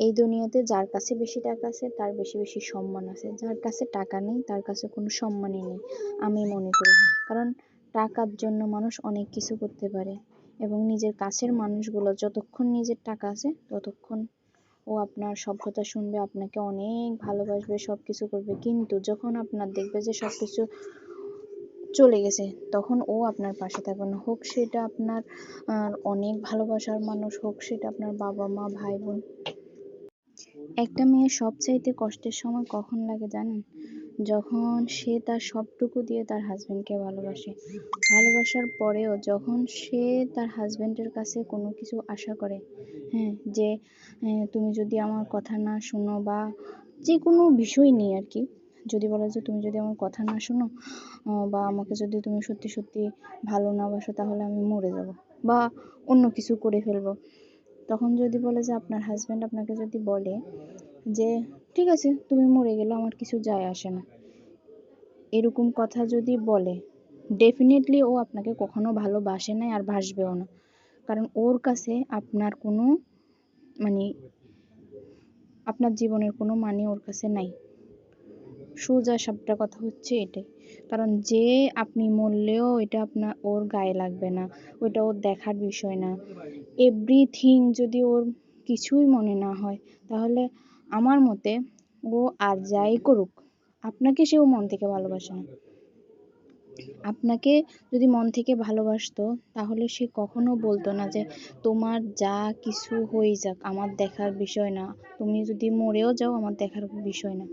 এই দুনিয়াতে যার কাছে বেশি টাকা আছে, তার বেশি বেশি সম্মান আছে। যার কাছে টাকা নেই, তার কাছে কোনো সম্মানই নেই, আমি মনে করি। কারণ টাকার জন্য মানুষ অনেক কিছু করতে পারে এবং নিজের কাছের মানুষগুলো যতক্ষণ নিজের টাকা আছে, ততক্ষণ ও আপনার সব কথা শুনবে, আপনাকে অনেক ভালোবাসবে সব কিছু করবে। কিন্তু যখন আপনার দেখবে যে সব কিছু চলে গেছে, তখন ও আপনার পাশে থাকবে না। হোক সেটা আপনার অনেক ভালোবাসার মানুষ, হোক সেটা আপনার বাবা মা ভাই বোন একটা মেয়ের সবচাইতে কষ্টের সময় কখন লাগে জানেন? যখন সে তার সবটুকু দিয়ে তার হাজব্যান্ডকে ভালোবাসে। ভালোবাসার পরেও যখন সে তার হাজব্যান্ডের কাছে কোনো কিছু আশা করে হ্যাঁ যে তুমি যদি আমার কথা না শুনো বা যে কোনো বিষয় নিয়ে আর কি, যদি বলে যে, তুমি যদি আমার কথা না শোনো বা আমাকে যদি তুমি সত্যি সত্যি ভালো না বাসো, তাহলে আমি মরে যাব বা অন্য কিছু করে ফেলব। তখন যদি বলে যে আপনার হাজব্যান্ড আপনাকে যদি বলে যে, ঠিক আছে, তুমি মরে গেলে আমার কিছু যায় আসে না। এরকম কথা যদি বলে ডেফিনেটলি ও আপনাকে কখনো ভালোবাসে নাই আর ভাসবেও না। কারণ ওর কাছে আপনার কোনো মানে আপনার জীবনের কোনো মানে ওর কাছে নাই। সোজা সাপটা কথা হচ্ছে এটাই। কারণ যে আপনি মরলেও এটা আপনার, ওর গায়ে লাগবে না ওটা ওর দেখার বিষয় না। এভরিথিং যদি ওর কিছুই মনে না হয়, তাহলে আমার মতে ও আর যাই করুক, আপনাকে সেও মন থেকে ভালোবাসে না। আপনাকে যদি মন থেকে ভালোবাসতো, তাহলে সে কখনো বলতো না যে, তোমার যা কিছু হয়ে যাক, আমার দেখার বিষয় না। তুমি যদি মরেও যাও, আমার দেখার বিষয় না।